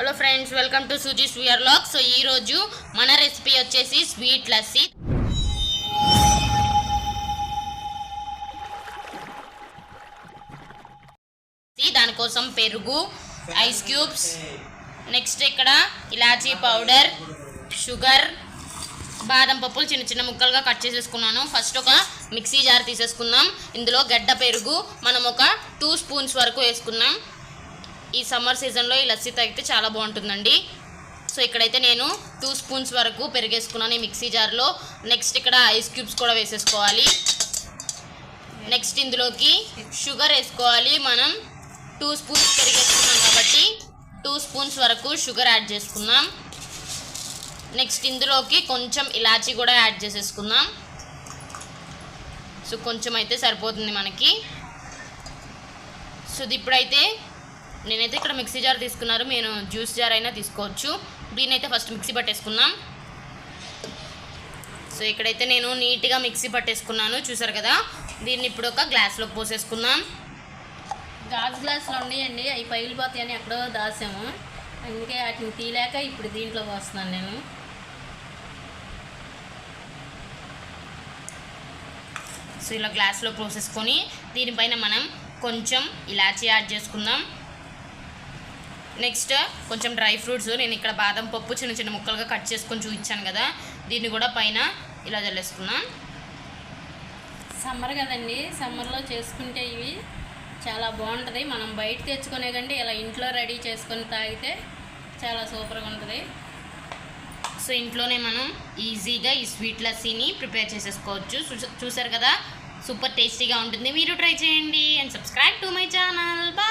Hello friends welcome to Suji స్వీయర్ లాక్ so ఈరోజు మన రెసిపీ వచ్చేసి స్వీట్ లస్సీ దానికోసం పెరుగు ఐస్ క్యూబ్స్ నెక్స్ట్ ఇక్కడ ఇలాచీ పౌడర్ షుగర్ బాదం పప్పులు చిన్న చిన్న ముక్కలుగా కట్ చేసేసుకున్నాను. ఫస్ట్ ఒక మిక్సీ జార్ తీసేసుకుందాం. ఇందులో గడ్డ పెరుగు మనం ఒక టూ స్పూన్స్ వరకు వేసుకున్నాం ఈ సమ్మర్ సీజన్లో ఈ లస్సీ తాగితే చాలా బాగుంటుందండి. సో ఇక్కడైతే నేను టూ స్పూన్స్ వరకు పెరిగేసుకున్నాను ఈ మిక్సీ జార్లో. నెక్స్ట్ ఇక్కడ ఐస్ క్యూబ్స్ కూడా వేసేసుకోవాలి. నెక్స్ట్ ఇందులోకి షుగర్ వేసుకోవాలి మనం. టూ స్పూన్స్ పెరిగేసుకున్నాం కాబట్టి టూ స్పూన్స్ వరకు షుగర్ యాడ్ చేసుకుందాం నెక్స్ట్ ఇందులోకి కొంచెం ఇలాచీ కూడా యాడ్ చేసేసుకుందాం. సో కొంచెం అయితే సరిపోతుంది మనకి. సో ఇది ఇప్పుడైతే నేనైతే ఇక్కడ మిక్సీ జార్ తీసుకున్నారు. నేను జ్యూస్ జార్ అయినా తీసుకోవచ్చు. దీన్ని అయితే ఫస్ట్ మిక్సీ పట్టేసుకున్నాం సో ఇక్కడైతే నేను నీట్గా మిక్సీ పట్టేసుకున్నాను. చూసారు కదా? దీన్ని ఇప్పుడు ఒక గ్లాస్లోకి పోసేసుకుందాం. గాజు గ్లాసులు ఉన్నాయండి. అవి పగిలిపోతాయని ఎక్కడో దాసాము. అందుకే వాటిని తీలేక ఇప్పుడు దీంట్లో పోస్తున్నాను నేను. సో ఇలా గ్లాస్లో పోసేసుకొని దీనిపైన మనం కొంచెం ఇలాచీ యాడ్ చేసుకుందాం. నెక్స్ట్ కొంచెం డ్రై ఫ్రూట్స్. నేను ఇక్కడ బాదం పప్పు చిన్న చిన్న ముక్కలుగా కట్ చేసుకొని చూపించాను కదా. దీన్ని కూడా పైన ఇలా జల్లేసుకుందాం సమ్మర్ కదండి. సమ్మర్లో చేసుకుంటే ఇవి చాలా బాగుంటుంది. మనం బయట తెచ్చుకునే కంటే ఇలా ఇంట్లో రెడీ చేసుకొని తాగితే చాలా సూపర్గా ఉంటుంది. సో ఇంట్లోనే మనం ఈజీగా ఈ స్వీట్ లస్సీని ప్రిపేర్ చేసేసుకోవచ్చు. చూస- చూసారు కదా? సూపర్ టేస్టీగా ఉంటుంది. మీరు ట్రై చేయండి. And subscribe to my channel. Bye!